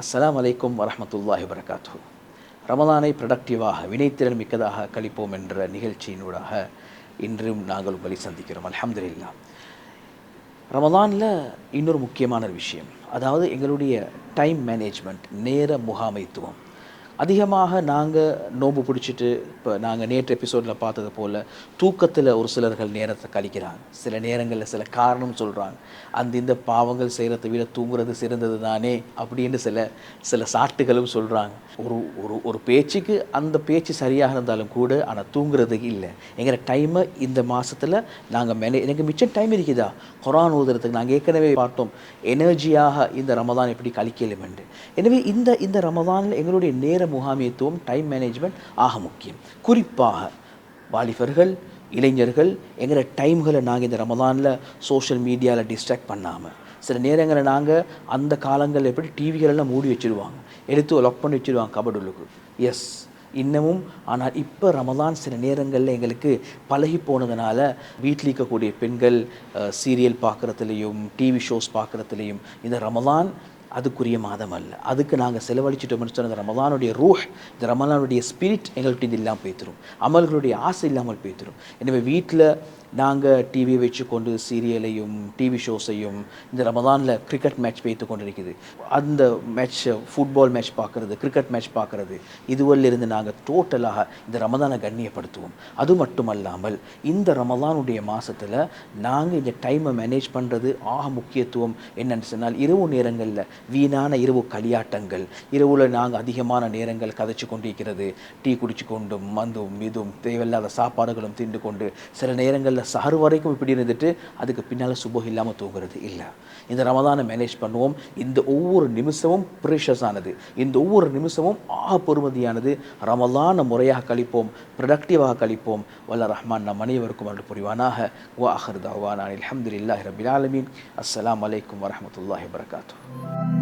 அஸ்லாம் அலைக்கும் வரமத்துல்லாஹி வரகாத்து ரமதானை ப்ரொடக்டிவாக வினைத்திறன் மிக்கதாக கழிப்போம் என்ற நிகழ்ச்சியினூடாக இன்றும் நாங்கள் உங்களை சந்திக்கிறோம். அல்ஹம்துலில்லாஹ் ரமதானில் இன்னொரு முக்கியமான ஒரு விஷயம். அதாவது எங்களுடைய டைம் மேனேஜ்மெண்ட் நேர முகாமைத்துவம். அதிகமாக நாங்கள் நோன்பு பிடிச்சிட்டு இப்போ நாங்கள் நேற்று எபிசோடில் பார்த்தது போல் தூக்கத்தில் ஒரு சிலர்கள் நேரத்தை கழிக்கிறாங்க. சில நேரங்களில் சில காரணம் சொல்கிறாங்க அந்த இந்த பாவங்கள் செய்கிறத விட தூங்குறது சிறந்தது தானே அப்படின்னு சில சில சாட்டுகளும் சொல்கிறாங்க ஒரு ஒரு ஒரு பேச்சுக்கு அந்த பேச்சு சரியாக இருந்தாலும் கூட ஆனால் தூங்குறதுக்கு இல்லை. எங்கிற டைமை இந்த மாதத்தில் நாங்கள் மேனே எனக்கு மிச்சம் டைம் இருக்குதா? கொரான் ஊதுறதுக்கு நாங்கள் ஏற்கனவே பார்த்தோம். எனர்ஜியாக இந்த ரமதான் எப்படி கழிக்கலும் என்று எனவே இந்த இந்த ரமதானில் எங்களுடைய நேரம் நேர முகாமியத்துவம் டைம் மேனேஜ்மெண்ட் ஆக முக்கியம். குறிப்பாக வாலிபர்கள் இளைஞர்கள் எங்கிற டைம்களை நாங்கள் இந்த ரமதானில் சோஷியல் மீடியாவில் டிஸ்ட்ராக்ட் பண்ணாமல் சில நேரங்களில் நாங்கள் அந்த காலங்களில் எப்படி டிவிகளெல்லாம் மூடி வச்சுருவாங்க எடுத்து லாக் பண்ணி வச்சுருவாங்க கபடுலுக்கு எஸ் இன்னமும் ஆனால் இப்போ ரமதான் சில நேரங்களில் எங்களுக்கு பழகி போனதுனால வீட்டில் இருக்கக்கூடிய பெண்கள் சீரியல் பார்க்குறதுலையும் டிவி ஷோஸ் பார்க்குறதுலையும் இந்த ரமதான் அதுக்குரிய மாதம் அல்ல. அதுக்கு நாங்கள் செலவழிச்சிட்டோம்னு சொன்ன ரமதானுடைய ரூஹ் இந்த ரமதானுடைய ஸ்பிரிட் எங்கள்கிட்ட இது இல்லாமல் போய்த்திரும் அமல்களுடைய ஆசை இல்லாமல் போய்த்திரும் எனவே வீட்டில் நாங்கள் டிவி வச்சு கொண்டு சீரியலையும் டிவி ஷோஸையும் இந்த ரமதானில் கிரிக்கெட் மேட்ச் வைத்து கொண்டிருக்குது. அந்த மேட்ச் ஃபுட்பால் மேட்ச் பார்க்குறது கிரிக்கெட் மேட்ச் பார்க்குறது இதுவரிலிருந்து நாங்கள் டோட்டலாக இந்த ரமதானை கண்ணியப்படுத்துவோம். அது மட்டுமல்லாமல் இந்த ரமதானுடைய மாதத்தில் நாங்கள் இந்த டைமை மேனேஜ் பண்ணுறது ஆக முக்கியத்துவம் என்னென்னு சொன்னால் இரவு நேரங்களில் வீணான இரவு களியாட்டங்கள். இரவில் நாங்கள் அதிகமான நேரங்கள் கதைச்சு கொண்டிருக்கிறது. டீ குடிச்சு கொண்டும் மந்தும் இதுவும் தேவையில்லாத சாப்பாடுகளும் தின்று கொண்டு சில நேரங்களில் சாறு வரைக்கும் இப்படி இருந்துட்டு அதுக்கு பின்னால் சுபம் இல்லாமல் தூங்குறது இல்லை. இந்த ரமதானை மேனேஜ் பண்ணுவோம். இந்த ஒவ்வொரு நிமிஷமும் ப்ரீஷஸ் இந்த ஒவ்வொரு நிமிஷமும் ஆ பொறுமதியானது ரமலான முறையாக கழிப்போம். ப்ரொடக்டிவாக கழிப்போம். வல்ல ரஹ்மான் நம் அனைவருக்கும் அருள் புரிவானாக. வா அஹர் தாவான் அலமதுல்லாஹி ரபில் ஆலமீன். அஸ்லாம் அலைக்கும் வரமத்துல்லாஹி வரகாத்தூ